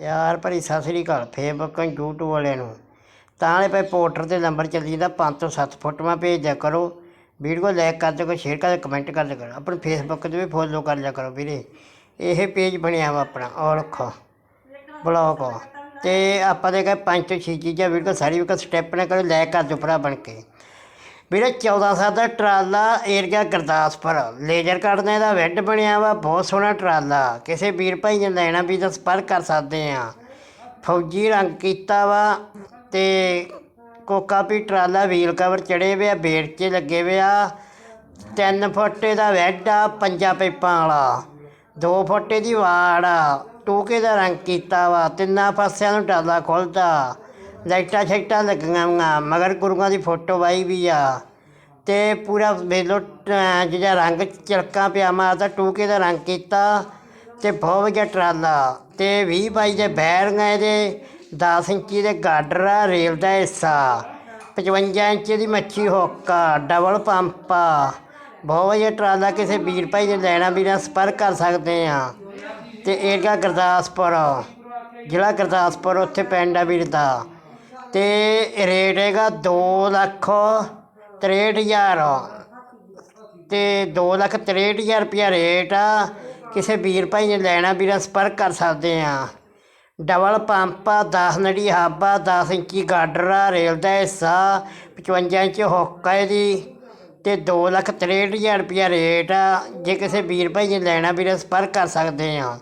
ਪਿਆਰ ਭਰੀ ਸਤਿ ਸ੍ਰੀ ਅਕਾਲ Facebook YouTube ਵਾਲਿਆਂ ਨੂੰ। ਤਾਂ ਵਾਲੇ ਪਏ ਪੋਰਟਰ ਤੇ ਨੰਬਰ ਚੱਲੀ ਜਾਂਦਾ 5 ਤੋਂ 7 ਫੋਟੋਆਂ ਭੇਜ ਦਿਆ ਕਰੋ। ਵੀਡੀਓ ਲਾਈਕ ਕਰ ਦਿਓ ਸ਼ੇਅਰ ਕਰ ਦਿਓ ਕਮੈਂਟ ਕਰ ਦਿਆ ਕਰੋ ਆਪਣੇ ਫੇਸਬੁੱਕ ਤੇ ਵੀ ਫੋਲੋ ਕਰ ਲਿਆ ਕਰੋ ਵੀਰੇ। ਇਹ ਪੇਜ ਬਣਿਆ ਵਾ ਆਪਣਾ ਔਲਖ ਰੱਖੋ। ਬਲੌਗ ਤੇ ਆਪਾਂ ਦੇ ਕਹੇ ਪੰਜ ਤੋਂ ਛੇ ਚੀਜ਼ਾਂ, ਵੀਡੀਓ ਸਾਰੀ ਵੀ ਸਟੈਪ ਨਾ ਕਰੋ ਲਾਈਕ ਕਰ ਦਿਓ ਭਰਾ ਬਣ ਕੇ। ਵੀਰੇ 14 ਸਾਲ ਦਾ ਟਰਾਲਾ ਏਰੀਆ ਗੁਰਦਾਸਪੁਰ। ਲੇਜ਼ਰ ਕੱਢਣੇ ਦਾ ਵੈੱਡ ਬਣਿਆ ਵਾ, ਬਹੁਤ ਸੋਹਣਾ ਟਰਾਲਾ। ਕਿਸੇ ਵੀਰ ਭਾਈ ਨੇ ਲੈਣਾ ਵੀ ਤਾਂ ਸੰਪਰਕ ਕਰ ਸਕਦੇ ਆ। ਫੌਜੀ ਰੰਗ ਕੀਤਾ ਵਾ ਤੇ ਕੋਕਾ ਵੀ ਟਰਾਲਾ ਵੀਲ ਕਵਰ ਚੜੇ ਵੇ ਆ, ਬੇੜ 'ਚ ਲੱਗੇ ਵੇ ਆ। ਤਿੰਨ ਫੁੱਟੇ ਦਾ ਵੈੱਡ ਆ, ਪੰਜਾਂ ਪੇਪਾਂ ਵਾਲਾ। ਦੋ ਫੁੱਟੇ ਦੀ ਵਾੜ ਆ, ਟੋਕੇ ਦਾ ਰੰਗ ਕੀਤਾ ਵਾ, ਤਿੰਨਾਂ ਪਾਸਿਆਂ ਨੂੰ ਟਰਾਲਾ ਖੁੱਲਦਾ। ਲਾਈਟਾਂ ਛੇਟਾਂ ਲੱਗੀਆਂ ਵਾਂ ਮਗਰ ਗੁਰੂਆਂ ਦੀ ਫੋਟੋ ਵਾਈ ਵੀ ਆ। ਤੇ ਪੂਰਾ ਵੇਲੋ ਜਿਹੜਾ ਰੰਗ ਚਿਲਕਾਂ ਪਿਆ ਮਾਰਦਾ ਟੂਕੇ ਦਾ ਰੰਗ ਕੀਤਾ ਤੇ ਬਹੁਤ ਵਧੀਆ ਟਰਾਲਾ। ਤੇ 20 ਬਾਈ ਦੇ ਬੈਰੀਆਂ ਇਹਦੇ 10 ਇੰਚੀ ਦੇ ਗਾਡਰ ਆ, ਰੇਲ ਦਾ ਹਿੱਸਾ 55 ਇੰਚ ਦੀ ਮੱਛੀ ਹੋਕਾ, ਡਬਲ ਪੰਪ ਆ। ਬਹੁਤ ਵਧੀਆ ਟਰਾਲਾ ਕਿਸੇ ਵੀਰ ਭਾਈ ਦੇ ਲੈਣਾ ਵੀ ਨਾ ਸੰਪਰਕ ਕਰ ਸਕਦੇ ਆ। ਤੇ ਏਰੀਆ ਗੁਰਦਾਸਪੁਰ, ਜ਼ਿਲ੍ਹਾ ਗੁਰਦਾਸਪੁਰ, ਉੱਥੇ ਪਿੰਡ ਆ ਵੀਰ ਦਾ। ਤੇ ਰੇਟ ਹੈਗਾ 2 ਲੱਖ 63000 ਤੇ 2 ਲੱਖ 63000 ਰੁਪਇਆ ਰੇਟ ਆ। ਕਿਸੇ ਵੀਰ ਭਾਈ ਨੇ ਲੈਣਾ ਵੀਰਾਂ ਸੰਪਰਕ ਕਰ ਸਕਦੇ ਆ। ਡਬਲ ਪੰਪ ਆ 10 ਨੜੀ ਹਾਬਾ 10 ਇੰਚੀ ਗਾਡਰ ਆ, ਰੇਲ ਦਾ ਹਿੱਸਾ 55 ਇੰਚ ਹੁੱਕ ਆ ਇਹਦੀ। ਤੇ 2 ਲੱਖ 63000 ਰੁਪਇਆ ਰੇਟ ਆ। ਜੇ ਕਿਸੇ ਵੀਰ ਭਾਈ ਨੇ ਲੈਣਾ ਵੀਰਾਂ ਸੰਪਰਕ ਕਰ ਸਕਦੇ ਆ।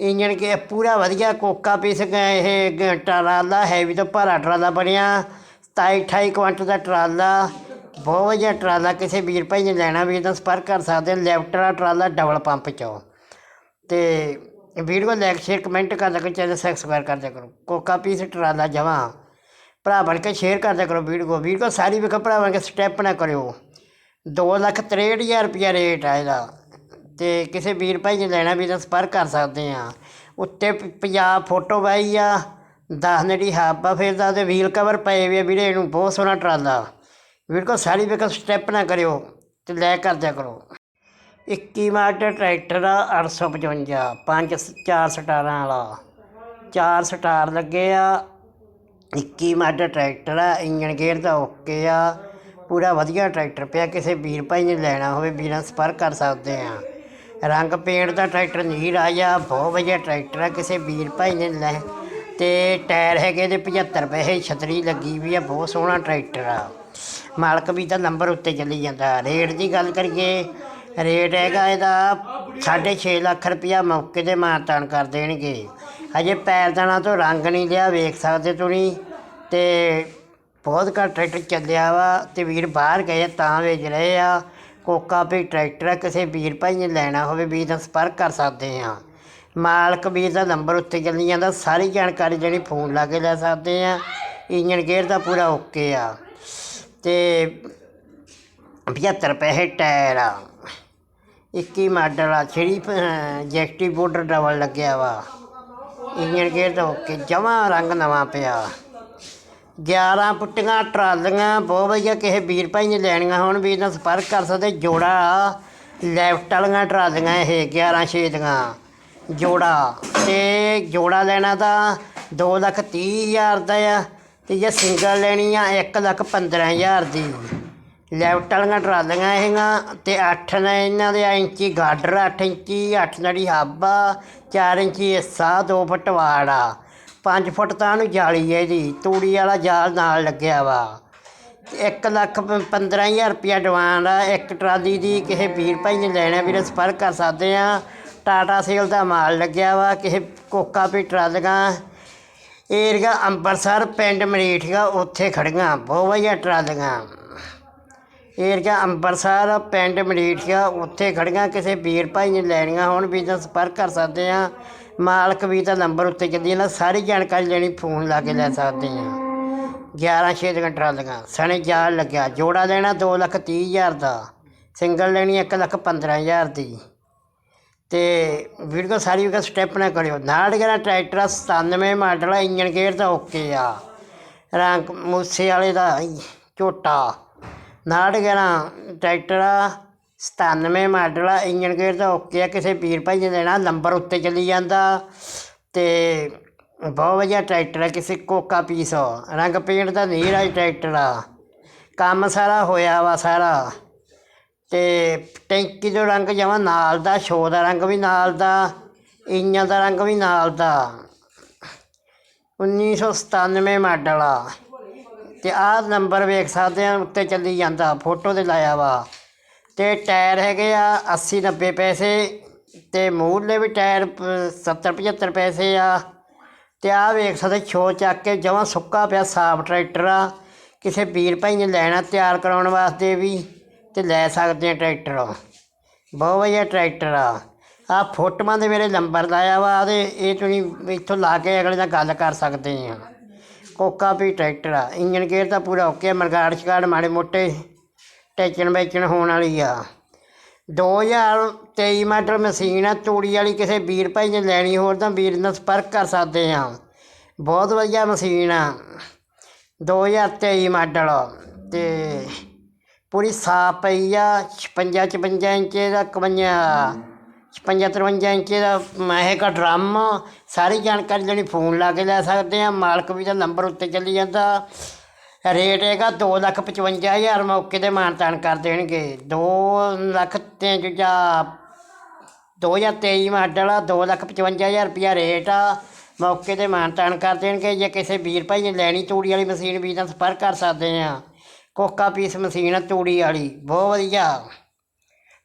ਇੰਜਣ ਕੇ ਪੂਰਾ ਵਧੀਆ ਕੋਕਾ ਪੀਸ ਗਿਆ ਇਹ ਗ- ਟਰਾਲਾ ਹੈਵੀ ਤੋਂ ਭਾਰਾ ਟਰਾਲਾ ਬਣਿਆ। 27 28 ਕੁਇੰਟਲ ਦਾ ਟਰਾਲਾ, ਬਹੁਤ ਵਧੀਆ ਟਰਾਲਾ, ਕਿਸੇ ਵੀਰ ਭਾਈ ਨੇ ਲੈਣਾ ਵੀ, ਤਾਂ ਸੰਪਰਕ ਕਰ ਸਕਦੇ ਹੋ, ਲੈਫਟ ਵਾਲਾ ਟਰਾਲਾ ਡਬਲ ਪੰਪ ਚੋਂ। ਤੇ ਵੀਡੀਓ ਲਾਈਕ ਸ਼ੇਅਰ ਕਮੈਂਟ ਕਰ ਦਿਆ ਕਰੋ, ਚੈਨਲ ਸਬਸਕ੍ਰਾਈਬ ਕਰ ਦਿਆ ਕਰੋ। ਕੋਕਾ ਪੀਸ ਟਰਾਲਾ ਜਮਾਂ। ਭਰਾ ਬਣ ਕੇ ਸ਼ੇਅਰ ਕਰ ਦਿਆ ਕਰੋ ਵੀਡੀਓ ਵੀਡੀਓ ਸਾਰੀ ਵੇਖੋ ਭਰਾ ਬਣ ਕੇ ਸਟੈਪ ਨਾ ਕਰਿਓ। 2 ਲੱਖ 63000 ਰੁਪਇਆ ਰੇਟ ਆ ਇਹਦਾ। ਅਤੇ ਕਿਸੇ ਵੀਰ ਭਾਈ ਨੇ ਲੈਣਾ ਵੀ ਤਾਂ ਸੰਪਰਕ ਕਰ ਸਕਦੇ ਹਾਂ। ਉੱਤੇ ਪ- ਪੰਜਾਬ ਫੋਟੋ ਵਾਈ ਆ, ਦਸ ਨੇੜੀ ਹਾਪਾ ਫਿਰਦਾ ਅਤੇ ਵੀਲ ਕਵਰ ਪਏ ਵੀ ਆ ਵੀਰੇ, ਇਹਨੂੰ ਬਹੁਤ ਸੋਹਣਾ ਟਰਾਲਾ। ਵੀਡੀਓ ਸਾਰੀ ਵੇਖੋ ਸਟੈਪ ਨਾ ਕਰਿਓ ਤੇ ਲੈ ਕਰ ਦਿਆ ਕਰੋ। 21 ਮਾਡਲ ਟਰੈਕਟਰ ਆ 855 ਪੰਜ ਚਾਰ ਸਟਾਰਾਂ ਵਾਲਾ। ਚਾਰ ਸਟਾਰ ਲੱਗੇ ਆ 21 ਮਾਡਲ ਟਰੈਕਟਰ ਆ ਇੰਜਨ ਗੇਅਰ ਦਾ ਓਕੇ ਆ। ਪੂਰਾ ਵਧੀਆ ਟਰੈਕਟਰ ਪਿਆ, ਕਿਸੇ ਵੀਰ ਭਾਈ ਨੇ ਲੈਣਾ ਹੋਵੇ, ਵੀਰਾਂ ਸੰਪਰਕ ਕਰ ਸਕਦੇ ਆ ਰੰਗ ਪੇਂਟ ਦਾ ਟਰੈਕਟਰ ਨਹੀਂ ਰਾਜਾ, ਬਹੁਤ ਵਧੀਆ ਟਰੈਕਟਰ ਆ, ਕਿਸੇ ਵੀਰ ਭਾਈ ਨੇ ਲੈ। ਤੇ ਟਾਇਰ ਹੈਗੇ ਦੇ 75 ਪੈਸੇ, ਛਤਰੀ ਲੱਗੀ ਵੀ ਆ, ਬਹੁਤ ਸੋਹਣਾ ਟਰੈਕਟਰ ਆ। ਮਾਲਕ ਵੀ ਤਾਂ ਨੰਬਰ ਉੱਤੇ ਚੱਲੀ ਜਾਂਦਾ। ਰੇਟ ਦੀ ਗੱਲ ਕਰੀਏ, ਰੇਟ ਹੈਗਾ ਇਹਦਾ 6.5 ਲੱਖ ਰੁਪਇਆ ਮੌਕੇ ਤੇ ਮਾਨਤਾਨ ਕਰ ਦੇਣਗੇ। ਹਜੇ ਪੈਰਦਾਨਾ ਤੋਂ ਰੰਗ ਨਹੀਂ ਲਿਆ, ਵੇਖ ਸਕਦੇ ਤੁਸੀਂ। ਤੇ ਬਹੁਤ ਘੱਟ ਟਰੈਕਟਰ ਚੱਲਿਆ ਵਾ, ਤੇ ਵੀਰ ਬਾਹਰ ਗਏ ਤਾਂ ਵੇਚ ਰਹੇ ਆ। ਕੋਕਾ ਵੀ ਟਰੈਕਟਰ ਆ, ਕਿਸੇ ਵੀਰ ਭਾਈ ਨੇ ਲੈਣਾ ਹੋਵੇ ਵੀਰ ਦਾ ਸੰਪਰਕ ਕਰ ਸਕਦੇ ਹਾਂ। ਮਾਲਕ ਵੀਰ ਦਾ ਨੰਬਰ ਉੱਤੇ ਚੱਲੀ ਜਾਂਦਾ, ਸਾਰੀ ਜਾਣਕਾਰੀ ਜਿਹੜੀ ਫੋਨ ਲਾ ਕੇ ਲੈ ਸਕਦੇ ਹਾਂ। ਇੰਜਨ ਗੇਅਰ ਦਾ ਪੂਰਾ ਓਕੇ ਆ। ਤੇ 75 ਪੈਸੇ ਟਾਇਰ ਆ। 21 ਮਾਡਲ ਆ, ਛੜੀ ਜੈਕਟੀ ਬੋਰਡਰ ਡਬਲ ਲੱਗਿਆ ਵਾ। ਇੰਜਨ ਗੇਅਰ ਦਾ ਓਕੇ, ਜਮਾ ਰੰਗ ਨਵਾਂ ਪਿਆ। 11 ਪੁੱਟੀਆਂ ਟਰਾਲੀਆਂ, ਬਹੁਤ ਵਧੀਆ ਕਿਸੇ ਵੀਰ ਭਾਈ ਨੇ ਲੈਣੀਆਂ ਹੋਣ ਵੀਰ ਨਾਲ ਸੰਪਰਕ ਕਰ ਸਕਦੇ, ਜੋੜਾ, ਲੈਫਟ ਵਾਲੀਆਂ ਟਰਾਲੀਆਂ ਇਹ 11 ਛੇ ਦੀਆਂ, ਜੋੜਾ। ਤੇ ਜੋੜਾ ਲੈਣਾ ਤਾਂ 2 ਲੱਖ 30 ਹਜ਼ਾਰ ਦਾ ਆ, ਤੇ ਜੇ ਸਿੰਗਲ ਲੈਣੀ ਆ 1 ਲੱਖ 15 ਹਜ਼ਾਰ ਦੀ। ਲੈਫਟ ਵਾਲੀਆਂ ਟਰਾਲੀਆਂ ਹੈਗੀਆਂ, ਤੇ 8 ਨੇ ਇਹਨਾਂ ਦੇ ਇੰਚੀ ਗਾਡਰ 8 ਇੰਚੀ 8 ਨੜੀ ਹਾਬਾ 4 ਇੰਚੀ ਹਿੱਸਾ 2 ਫੁੱਟ ਵਾੜਾ 5 ਫੁੱਟ ਤਾਂ ਉਹਨੂੰ ਜਾਲੀ ਹੈ ਇਹਦੀ ਤੂੜੀ ਵਾਲਾ ਜਾਲ ਨਾਲ ਲੱਗਿਆ ਵਾ। 1 ਲੱਖ 15000 ਰੁਪਇਆ ਡਿਮਾਂਡ ਆ, ਇੱਕ ਟਰਾਲੀ ਦੀ ਕਿਸੇ ਵੀਰ ਭਾਈ ਨੇ ਲੈਣਾ, ਵੀਰੇ ਸੰਪਰਕ ਕਰ ਸਕਦੇ ਆ। ਟਾਟਾ ਸੇਲ ਦਾ ਮਾਲ ਲੱਗਿਆ ਵਾ, ਕਿਸੇ ਕੋਕਾ ਵੀ ਟਰਾਲੀਆਂ। ਏਰੀਆ ਅੰਬਰਸਰ, ਪਿੰਡ ਮਰੀਠੀਆ ਉੱਥੇ ਖੜੀਆਂ ਬਹੁਤ ਵਧੀਆ ਟਰਾਲੀਆਂ। ਏਰੀਆ ਅੰਬਰਸਰ, ਪਿੰਡ ਮਰੀਠੀਆ ਉੱਥੇ ਖੜੀਆਂ ਕਿਸੇ ਵੀਰ ਭਾਈ ਨੇ ਲੈਣੀਆਂ ਹੋਣ, ਵੀ ਤਾਂ ਸੰਪਰਕ ਕਰ ਸਕਦੇ ਆ। ਮਾਲਕ ਵੀ ਤਾਂ ਨੰਬਰ ਉੱਤੇ ਚੱਲਦੀ ਨਾ ਸਾਰੀ ਜਾਣਕਾਰੀ ਲੈਣੀ, ਫੋਨ ਲਾ ਕੇ ਲੈ ਸਕਦੇ ਆ 11 ਛੇ ਦੀਆਂ ਟਰਾਲੀਆਂ, ਸਣੇ ਜਾਲ ਲੱਗਿਆ, ਜੋੜਾ ਲੈਣਾ 2 ਲੱਖ 30 ਹਜ਼ਾਰ ਦਾ, ਸਿੰਗਲ ਲੈਣੀ 1 ਲੱਖ 15 ਹਜ਼ਾਰ ਦੀ। ਤੇ ਵੀਡੀਓ ਸਾਰੀ ਵੀ ਸਟੈਪ ਨਾ ਕਰਿਓ। ਨਾਲ ਜਿਹੜਾ ਟਰੈਕਟਰ ਆ 97 ਮਾਡਲ ਆ ਇੰਜਨ ਗੇਅਰ ਦਾ ਓਕੇ ਆ। ਰੰਗ ਮੂਸੇ ਵਾਲੇ ਦਾ, ਝੋਟਾ। ਨਾਲ ਜਿਹੜਾ ਟਰੈਕਟਰ ਆ 97 ਮਾਡਲ ਆ ਇੰਜਨ ਗੇਅਰ ਤਾਂ ਓਕੇ ਆ, ਕਿਸੇ ਵੀਰ ਭਾਈ ਨੇ ਲੈਣਾ ਨੰਬਰ ਉੱਤੇ ਚਲੀ ਜਾਂਦਾ। ਤੇ ਬਹੁਤ ਵਧੀਆ ਟਰੈਕਟਰ ਆ, ਕਿਸੇ ਕੋਕਾ ਪੀਸ ਰੰਗ ਪੇਂਟ ਦਾ ਨਹੀਂ ਰਾਜ ਟਰੈਕਟਰ ਆ ਕੰਮ ਸਾਰਾ ਹੋਇਆ ਵਾ ਸਾਰਾ। ਤੇ ਟੈਂਕੀ ਦਾ ਰੰਗ ਜਮਾ ਨਾਲ ਦਾ ਸ਼ੋ ਦਾ ਰੰਗ ਵੀ ਨਾਲ ਦਾ ਇੰਜਨ ਦਾ ਰੰਗ ਵੀ ਨਾਲ ਦਾ। 1997 ਮਾਡਲ ਆ। ਤੇ ਆਹ ਨੰਬਰ ਵੇਖ ਸਕਦੇ ਆ, ਉੱਤੇ ਚੱਲੀ ਜਾਂਦਾ ਫੋਟੋ ਤੇ ਲਾਇਆ ਵਾ। ਤੇ ਟਾਇਰ ਹੈਗੇ ਆ 80 90 ਪੈਸੇ ਤੇ ਮੂਹਰਲੇ ਵੀ ਟਾਇਰ 70 75 ਪੈਸੇ ਆ। ਤੇ ਆਹ ਵੇਖ ਸਕਦੇ ਛੋ ਚੱਕ ਕੇ ਜਮਾਂ ਸੁੱਕਾ ਪਿਆ ਸਾਫ਼ ਟਰੈਕਟਰ ਆ। ਕਿਸੇ ਵੀਰ ਭਾਈ ਨੇ ਲੈਣਾ ਤਿਆਰ ਕਰਾਉਣ ਵਾਸਤੇ ਵੀ ਤੇ ਲੈ ਸਕਦੇ ਆ ਟਰੈਕਟਰ। ਬਹੁਤ ਵਧੀਆ ਟਰੈਕਟਰ ਆ। ਆ ਫੋਟੋਆਂ ਦੇ ਮੇਰੇ ਨੰਬਰ ਲਾਇਆ ਵਾ ਤੇ ਇਹ ਤੁਸੀਂ ਇੱਥੋਂ ਲਾ ਕੇ ਅਗਲੇ ਨਾਲ ਗੱਲ ਕਰ ਸਕਦੇ ਆ। ਕੋਕਾ ਵੀ ਟਰੈਕਟਰ ਆ। ਇੰਜਨ ਗੇਅਰ ਤਾਂ ਪੂਰਾ ਓਕੇ ਮਰਗਾੜ ਸ਼ਗਾੜ ਮਾੜੇ ਮੋਟੇ। ਟੈਚਣ ਵੇਚਣ ਹੋਣ ਵਾਲੀ ਆ। 2023 ਮਾਡਲ ਮਸ਼ੀਨ ਆ, ਤੂੜੀ ਵਾਲੀ ਕਿਸੇ ਵੀਰ ਭਾਈ ਨੇ ਲੈਣੀ ਹੋਰ ਤਾਂ ਵੀਰ ਨਾਲ ਸੰਪਰਕ ਕਰ ਸਕਦੇ ਆ। ਬਹੁਤ ਵਧੀਆ ਮਸ਼ੀਨ ਆ। 2023 ਮਾਡਲ ਤੇ ਪੂਰੀ ਸਾਫ਼ ਪਈ ਆ 56 56 ਇੰਚ ਦਾ 51 56 53 ਇੰਚ ਦਾ ਮਹੇ ਦਾ ਡਰਮ। ਸਾਰੀ ਜਾਣਕਾਰੀ ਲੈਣੀ ਫੋਨ ਲਾ ਕੇ ਲੈ ਸਕਦੇ ਆ। ਮਾਲਕ ਵੀ ਦਾ ਨੰਬਰ ਉੱਤੇ ਚੱਲੀ ਜਾਂਦਾ। ਰੇਟ ਹੈਗਾ ਦੋ ਲੱਖ ਪਚਵੰਜਾ ਹਜ਼ਾਰ ਮੌਕੇ ਤੇ ਮਾਨਤਾਨ ਕਰ ਦੇਣਗੇ। ਦੋ ਲੱਖ ਤੇ ਜਾਂ 2023 ਮਾਡਲ ਆ, ਦੋ ਲੱਖ ਪਚਵੰਜਾ ਹਜ਼ਾਰ ਰੁਪਇਆ ਰੇਟ ਆ। ਮੌਕੇ ਤੇ ਮਾਨਤਾਨ ਕਰ ਦੇਣਗੇ। ਜੇ ਕਿਸੇ ਵੀਰ ਭਾਈ ਨੇ ਲੈਣੀ ਤੂੜੀ ਵਾਲੀ ਮਸ਼ੀਨ ਵੀ ਤਾਂ ਸੰਪਰਕ ਕਰ ਸਕਦੇ ਆ। ਕੋਕਾ ਪੀਸ ਮਸ਼ੀਨ ਆ ਤੂੜੀ ਵਾਲੀ, ਬਹੁਤ ਵਧੀਆ।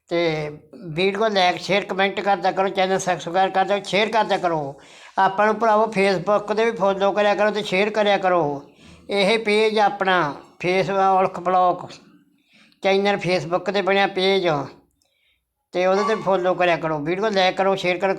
ਤੇ ਵੀਡੀਓ ਲਾਈਕ ਸ਼ੇਅਰ ਕਮੈਂਟ ਕਰਦਾ ਕਰੋ ਚੈਨਲ ਸਬਸਕ੍ਰਾਈਬ ਕਰਦਾ ਸ਼ੇਅਰ ਕਰਦਾ ਕਰੋ ਆਪਾਂ ਨੂੰ ਭਰਾਵੋ ਫੇਸਬੁੱਕ ਤੇ ਵੀ ਫੋਲੋ ਕਰਿਆ ਕਰੋ ਤੇ ਸ਼ੇਅਰ ਕਰਿਆ ਕਰੋ। ਇਹ ਪੇਜ ਆਪਣਾ ਫੇਸ ਔਲਖ ਬਲੌਗ ਚੈਨਲ ਫੇਸਬੁੱਕ ਤੇ ਬਣਿਆ ਪੇਜ। ਤੇ ਉਹਦੇ ਤੇ ਫੋਲੋ ਕਰਿਆ ਕਰੋ, ਵੀਡੀਓ ਲਾਈਕ ਕਰੋ ਸ਼ੇਅਰ ਕਰੋ।